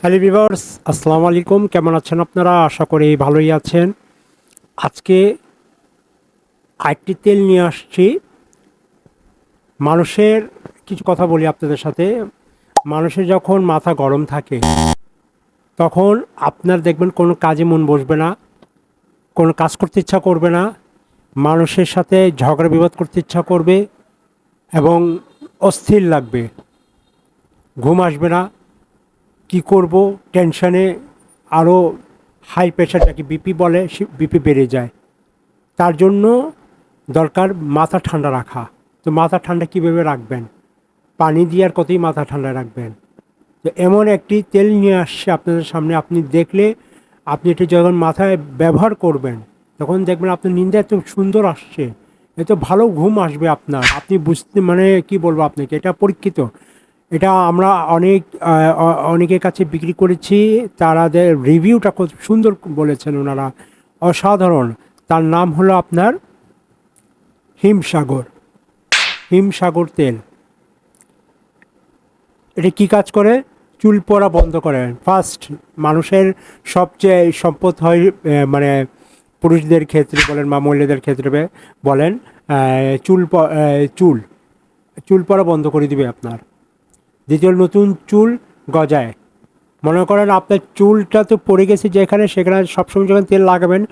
Hello viewers আসসালামু আলাইকুম। কেমন আছেন আপনারা? আশা করি ভালোই আছেন। আজকে আরেকটি তেল নিয়ে আসছি। মানুষের, কিছু কথা বলি আপনাদের সাথে। মানুষের যখন মাথা গরম থাকে, তখন আপনার দেখবেন কোনো কাজে মন বসবে না, কোনো কাজ করতে ইচ্ছা করবে না, মানুষের সাথে ঝগড়া বিবাদ করতে ইচ্ছা করবে এবং অস্থির লাগবে, ঘুম আসবে না। কি করব? টেনশনে আরও হাই প্রেশার যাকে বিপি বলে, সে বিপি বেড়ে যায়। তার জন্য দরকার মাথা ঠান্ডা রাখা। তো মাথা ঠান্ডা কীভাবে রাখবেন? পানি দিয়ে আর কতই মাথা ঠান্ডা রাখবেন। তো এমন একটি তেল নিয়ে আসছে আপনাদের সামনে। আপনি দেখলে আপনি এটি যখন মাথায় ব্যবহার করবেন, তখন দেখবেন আপনার নিন্দা এত সুন্দর আসছে। এত ভালো ঘুম আসবে আপনার। আপনি বুঝতে মানে কি বলব আপনাকে? এটা পরীক্ষিত। এটা আমরা অনেক অনেকের কাছে বিক্রি করেছি। তারাদের রিভিউটা খুব সুন্দর বলেছেন ওনারা। অসাধারণ। তার নাম হলো আপনার হিমসাগর। হিমসাগর তেল। এটা কি কাজ করে? চুল পড়া বন্ধ করে। ফার্স্ট মানুষের সবচেয়ে সম্পদ হয় মানে পুরুষদের ক্ষেত্রে বলেন বা মহিলাদের ক্ষেত্রে বলেন চুল চুল। চুল পড়া বন্ধ করে দিবে আপনার। দ্বিতীয় নতুন চুল গজায়। মনে করেন আপনার চুলটা তো পড়ে গেছে যেখানে, সেখানে সবসময় যখন তেল লাগাবেন,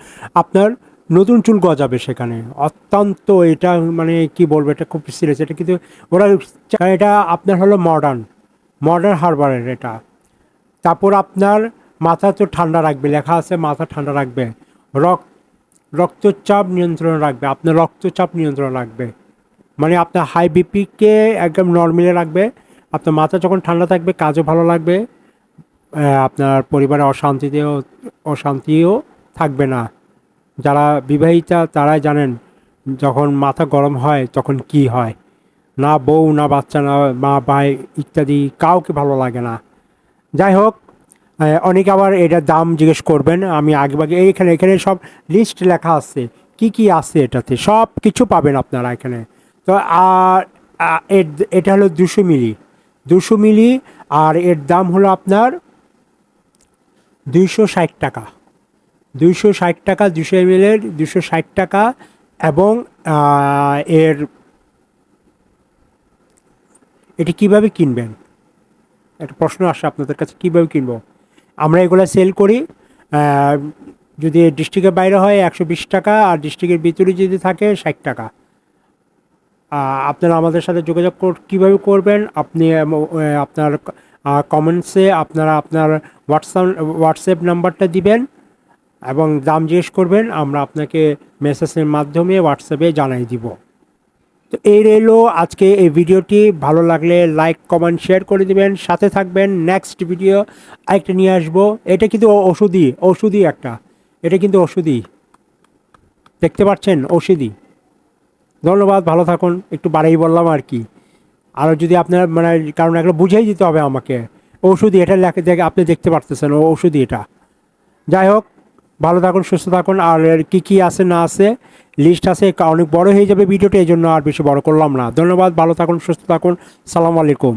আপনার নতুন চুল গজাবে সেখানে। অত্যন্ত এটা মানে কি বলব, এটা খুব সিরিয়াস এটা কিন্তু ওরা এটা আপনার হলো মডার্ন মডার্ন হারবারের এটা। তারপর আপনার মাথা তো ঠান্ডা রাখবে, লেখা আছে মাথা ঠান্ডা রাখবে। রক্ত রক্তচাপ নিয়ন্ত্রণ রাখবে, আপনার রক্তচাপ নিয়ন্ত্রণ রাখবে। মানে আপনার হাই বিপিকে একদম নর্মালে রাখবে। আপনার মাথা যখন ঠান্ডা থাকবে, কাজও ভালো লাগবে আপনার পরিবারে অশান্তিতেও, অশান্তিও থাকবে না। যারা বিবাহিতা, তারাই জানেন যখন মাথা গরম হয় তখন কি হয়। না বউ, না বাচ্চা, না মা, ভাই ইত্যাদি কাউকে ভালো লাগে না। যাই হোক অনেকে আবার এটার দাম জিজ্ঞেস করবেন। আমি আগে ভাগে এইখানে, এখানে সব লিস্ট লেখা আছে। কি কি আছে এটাতে? সব কিছু পাবেন আপনারা এখানে। তো, আর এটা হলো দুশো মিলি। দুশো মিলি, আর এর দাম হলো আপনার দুইশো ষাট টাকা। দুইশো ষাট টাকা, দুশো এম দুশো ষাট টাকা এবং এর এটি কীভাবে কিনবেন? একটা প্রশ্ন আসে আপনাদের কাছে, কীভাবে কিনবো? আমরা এগুলো সেল করি যদি ডিস্ট্রিক্টের বাইরে হয় একশো বিশ টাকা, আর ডিস্ট্রিক্টের ভিতরে যদি থাকে ষাট টাকা। আপনারা আমাদের সাথে যোগাযোগ কীভাবে করবেন? আপনি আপনার কমেন্টসে আপনারা আপনার হোয়াটসঅ্যাপ হোয়াটসঅ্যাপ নাম্বারটা দিবেন এবং দাম জিজ্ঞেস করবেন, আমরা আপনাকে মেসেজের মাধ্যমে হোয়াটসঅ্যাপে জানাই দিব। তো এই রইল আজকে এই ভিডিওটি। ভালো লাগলে লাইক কমেন্ট শেয়ার করে দিবেন। সাথে থাকবেন। নেক্সট ভিডিও আরেকটা নিয়ে আসব। এটা কিন্তু ও- ওষুধই ওষুধই একটা। এটা কিন্তু ওষুধই। দেখতে পাচ্ছেন? ওষুধই। ধন্যবাদ, ভালো থাকুন। একটু বাড়াই বললাম আর কি। আর যদি আপনার মানে কারণ এগুলো বুঝেই দিতে হবে আমাকে। ওষুধই এটা লেখা আপনি দেখতে পারতেছেন ও ওষুধই এটা। যাই হোক, ভালো থাকুন, সুস্থ থাকুন। আর কী কী আছে না আছে লিস্ট আছে, অনেক বড় হয়ে যাবে ভিডিওটা, এই জন্য আর বেশি বড় করলাম না। ধন্যবাদ, ভালো থাকুন, সুস্থ থাকুন। সালাম আলাইকুম।